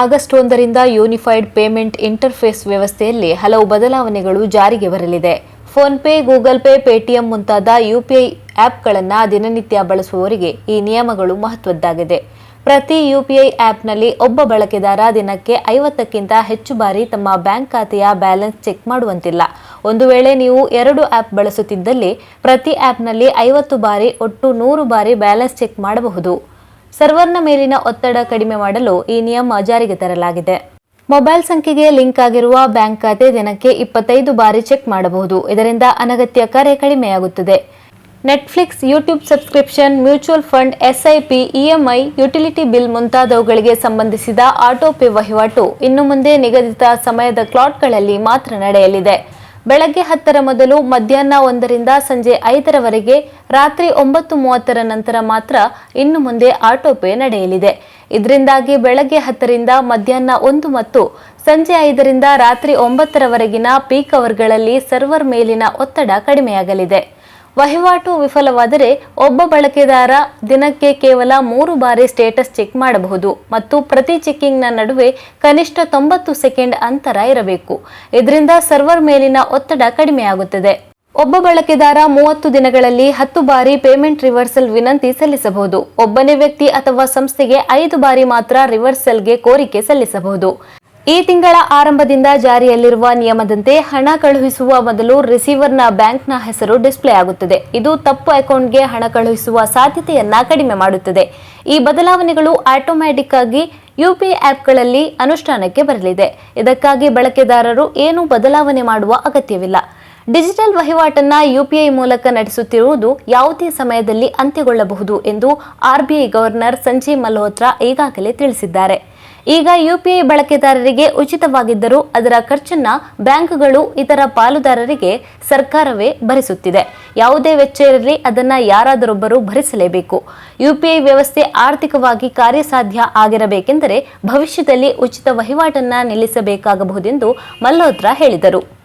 August ಒಂದರಿಂದ unified payment interface ವ್ಯವಸ್ಥೆಯಲ್ಲಿ ಹಲವು ಬದಲಾವಣೆಗಳು ಜಾರಿಗೆ ಬರಲಿದೆ. ಫೋನ್ಪೇ ಗೂಗಲ್ ಪೇ, ಪೇಟಿಎಂ ಮುಂತಾದ ಯುಪಿಐ ಆ್ಯಪ್ಗಳನ್ನು ದಿನನಿತ್ಯ ಬಳಸುವವರಿಗೆ ಈ ನಿಯಮಗಳು ಮಹತ್ವದ್ದಾಗಿದೆ. ಪ್ರತಿ ಯುಪಿಐ ಆ್ಯಪ್ನಲ್ಲಿ ಒಬ್ಬ ಬಳಕೆದಾರ ದಿನಕ್ಕೆ ಐವತ್ತಕ್ಕಿಂತ ಹೆಚ್ಚು ಬಾರಿ ತಮ್ಮ ಬ್ಯಾಂಕ್ ಖಾತೆಯ ಬ್ಯಾಲೆನ್ಸ್ ಚೆಕ್ ಮಾಡುವಂತಿಲ್ಲ. ಒಂದು ವೇಳೆ ನೀವು ಎರಡು ಆ್ಯಪ್ ಬಳಸುತ್ತಿದ್ದಲ್ಲಿ ಪ್ರತಿ ಆ್ಯಪ್ನಲ್ಲಿ ಐವತ್ತು ಬಾರಿ ಒಟ್ಟು ನೂರು ಬಾರಿ ಬ್ಯಾಲೆನ್ಸ್ ಚೆಕ್ ಮಾಡಬಹುದು. ಸರ್ವರ್ನ ಮೇಲಿನ ಒತ್ತಡ ಕಡಿಮೆ ಮಾಡಲು ಈ ನಿಯಮ ಜಾರಿಗೆ ತರಲಾಗಿದೆ. ಮೊಬೈಲ್ ಸಂಖ್ಯೆಗೆ ಲಿಂಕ್ ಆಗಿರುವ ಬ್ಯಾಂಕ್ ಖಾತೆ ದಿನಕ್ಕೆ ಇಪ್ಪತ್ತೈದು ಬಾರಿ ಚೆಕ್ ಮಾಡಬಹುದು. ಇದರಿಂದ ಅನಗತ್ಯ ಕರೆ ಕಡಿಮೆಯಾಗುತ್ತದೆ. Netflix, YouTube subscription, mutual fund, SIP EMI utility bill ಮುಂತಾದವುಗಳಿಗೆ ಸಂಬಂಧಿಸಿದ ಆಟೋ ಪೇ ವಹಿವಾಟು ಇನ್ನು ಮುಂದೆ ನಿಗದಿತ ಸಮಯದ ಕ್ಲಾಟ್ಗಳಲ್ಲಿ ಮಾತ್ರ ನಡೆಯಲಿದೆ. ಬೆಳಗ್ಗೆ ಹತ್ತರ ಮೊದಲು ಮಧ್ಯಾಹ್ನ ಒಂದರಿಂದ ಸಂಜೆ ಐದರವರೆಗೆ, ರಾತ್ರಿ ಒಂಬತ್ತು ಮೂವತ್ತರ ನಂತರ ಮಾತ್ರ ಇನ್ನು ಮುಂದೆ ಆಟೋ ಪೇ ನಡೆಯಲಿದೆ. ಇದರಿಂದಾಗಿ ಬೆಳಗ್ಗೆ ಹತ್ತರಿಂದ ಮಧ್ಯಾಹ್ನ ಒಂದು ಮತ್ತು ಸಂಜೆ ಐದರಿಂದ ರಾತ್ರಿ ಒಂಬತ್ತರವರೆಗಿನ ಪೀಕ್ ಅವರ್ಗಳಲ್ಲಿ ಸರ್ವರ್ ಮೇಲಿನ ಒತ್ತಡ ಕಡಿಮೆಯಾಗಲಿದೆ. ವಹಿವಾಟು ವಿಫಲವಾದರೆ ಒಬ್ಬ ಬಳಕೆದಾರ ದಿನಕ್ಕೆ ಕೇವಲ ಮೂರು ಬಾರಿ ಸ್ಟೇಟಸ್ ಚೆಕ್ ಮಾಡಬಹುದು ಮತ್ತು ಪ್ರತಿ ಚೆಕ್ಕಿಂಗ್ನ ನಡುವೆ ಕನಿಷ್ಠ ತೊಂಬತ್ತು ಸೆಕೆಂಡ್ ಅಂತರ ಇರಬೇಕು. ಇದರಿಂದ ಸರ್ವರ್ ಮೇಲಿನ ಒತ್ತಡ ಕಡಿಮೆಯಾಗುತ್ತದೆ. ಒಬ್ಬ ಬಳಕೆದಾರ ಮೂವತ್ತು ದಿನಗಳಲ್ಲಿ ಹತ್ತು ಬಾರಿ ಪೇಮೆಂಟ್ ರಿವರ್ಸಲ್ ವಿನಂತಿ ಸಲ್ಲಿಸಬಹುದು. ಒಬ್ಬನೇ ವ್ಯಕ್ತಿ ಅಥವಾ ಸಂಸ್ಥೆಗೆ ಐದು ಬಾರಿ ಮಾತ್ರ ರಿವರ್ಸಲ್ಗೆ ಕೋರಿಕೆ ಸಲ್ಲಿಸಬಹುದು. ಈ ತಿಂಗಳ ಆರಂಭದಿಂದ ಜಾರಿಯಲ್ಲಿರುವ ನಿಯಮದಂತೆ ಹಣ ಕಳುಹಿಸುವ ಮೊದಲು ರಿಸೀವರ್ನ ಬ್ಯಾಂಕ್ನ ಹೆಸರು ಡಿಸ್ಪ್ಲೇ ಆಗುತ್ತದೆ. ಇದು ತಪ್ಪು ಅಕೌಂಟ್ಗೆ ಹಣ ಕಳುಹಿಸುವ ಸಾಧ್ಯತೆಯನ್ನ ಕಡಿಮೆ ಮಾಡುತ್ತದೆ. ಈ ಬದಲಾವಣೆಗಳು ಆಟೋಮ್ಯಾಟಿಕ್ ಆಗಿ ಯುಪಿಐ ಆ್ಯಪ್ಗಳಲ್ಲಿ ಅನುಷ್ಠಾನಕ್ಕೆ ಬರಲಿದೆ. ಇದಕ್ಕಾಗಿ ಬಳಕೆದಾರರು ಏನೂ ಬದಲಾವಣೆ ಮಾಡುವ ಅಗತ್ಯವಿಲ್ಲ. ಡಿಜಿಟಲ್ ವಹಿವಾಟನ್ನ ಯುಪಿಐ ಮೂಲಕ ನಡೆಸುತ್ತಿರುವುದು ಯಾವುದೇ ಸಮಯದಲ್ಲಿ ಅಂತ್ಯಗೊಳ್ಳಬಹುದು ಎಂದು ಆರ್ಬಿಐ ಗವರ್ನರ್ ಸಂಜಯ್ ಮಲ್ಹೋತ್ರಾ ಈಗಾಗಲೇ ತಿಳಿಸಿದ್ದಾರೆ. ಈಗ ಯುಪಿಐ ಬಳಕೆದಾರರಿಗೆ ಉಚಿತವಾಗಿದ್ದರೂ ಅದರ ಖರ್ಚನ್ನ ಬ್ಯಾಂಕ್ಗಳು ಇತರ ಪಾಲುದಾರರಿಗೆ ಸರ್ಕಾರವೇ ಭರಿಸುತ್ತಿದೆ. ಯಾವುದೇ ವೆಚ್ಚ ಇರಲಿ, ಅದನ್ನ ಯಾರಾದರೊಬ್ಬರು ಭರಿಸಲೇಬೇಕು. ಯುಪಿಐ ವ್ಯವಸ್ಥೆ ಆರ್ಥಿಕವಾಗಿ ಕಾರ್ಯಸಾಧ್ಯ ಆಗಿರಬೇಕೆಂದರೆ ಭವಿಷ್ಯದಲ್ಲಿ ಉಚಿತ ವಹಿವಾಟನ್ನ ನಿಲ್ಲಿಸಬೇಕಾಗಬಹುದೆಂದು ಮಲ್ಹೋತ್ರಾ ಹೇಳಿದರು.